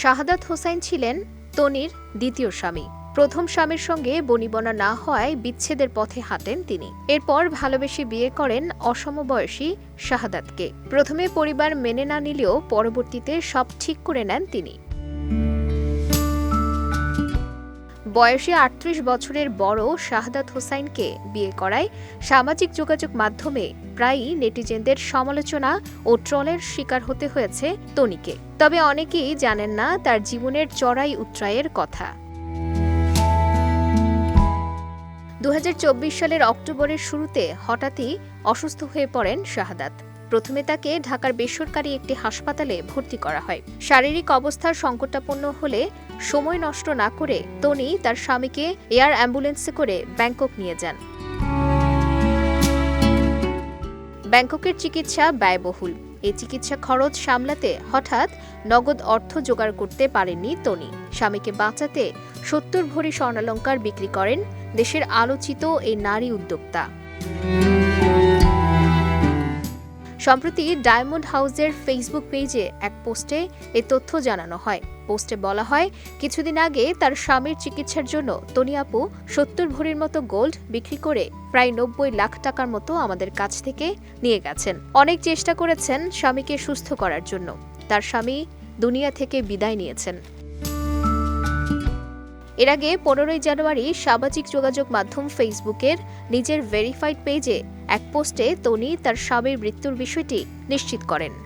শাহাদাত হোসাইন ছিলেন তনির দ্বিতীয় স্বামী। প্রথম স্বামীর সঙ্গে বনিবনা না হওয়ায় বিচ্ছেদের পথে হাঁটেন তিনি। এরপর ভালোবেসে বিয়ে করেন অসমবয়সী শাহাদাতকে। প্রথমে পরিবার মেনে না নিলেও পরবর্তীতে সব ঠিক করে নেন তিনি। বয়সে আটত্রিশ বছরের বড় শাহাদাত হোসাইনকে বিয়ে করায় সামাজিক যোগাযোগ মাধ্যমে প্রায়ই নেটিজেনদের সমালোচনা ও ট্রলের শিকার হতে হয়েছে তনিকে। তবে অনেকেই জানেন না তার জীবনের চড়াই উত্রায়ের কথা। দু হাজার চব্বিশ সালের অক্টোবরের শুরুতে হঠাৎই অসুস্থ হয়ে পড়েন শাহাদাত। প্রথমে তাকে ঢাকার বেসরকারি একটি হাসপাতালে ভর্তি করা হয়। শারীরিক অবস্থার সংকটাপন্ন হলে সময় নষ্ট না করে তনি তার স্বামীকে এয়ার অ্যাম্বুলেন্সে করে ব্যাংকক নিয়ে যান। ব্যাংককের চিকিৎসা ব্যয়বহুল। এই চিকিৎসা খরচ সামলাতে হঠাৎ নগদ অর্থ জোগাড় করতে পারেননি তনি। স্বামীকে বাঁচাতে সত্তর ভরি স্বর্ণালঙ্কার বিক্রি করেন দেশের আলোচিত এই নারী উদ্যোক্তা। সম্প্রতি ডায়মন্ড হাউসের ফেসবুক পেজে এক পোস্টে এ তথ্য জানানো হয়। পোস্টে বলা হয়, কিছুদিন আগে তার স্বামীর চিকিৎসার জন্য তনিয়াপু সত্তর ভরির মতো গোল্ড বিক্রি করে প্রায় নব্বই লাখ টাকার মতো আমাদের কাছ থেকে নিয়ে গেছেন। অনেক চেষ্টা করেছেন স্বামীকে সুস্থ করার জন্য। তার স্বামী দুনিয়া থেকে বিদায় নিয়েছেন। এর আগে পনেরোই জানুয়ারি সামাজিক যোগাযোগ মাধ্যম ফেসবুকের নিজের ভেরিফাইড পেজে এক পোস্টে তনি তার স্বামীর মৃত্যুর বিষয়টি নিশ্চিত করেন।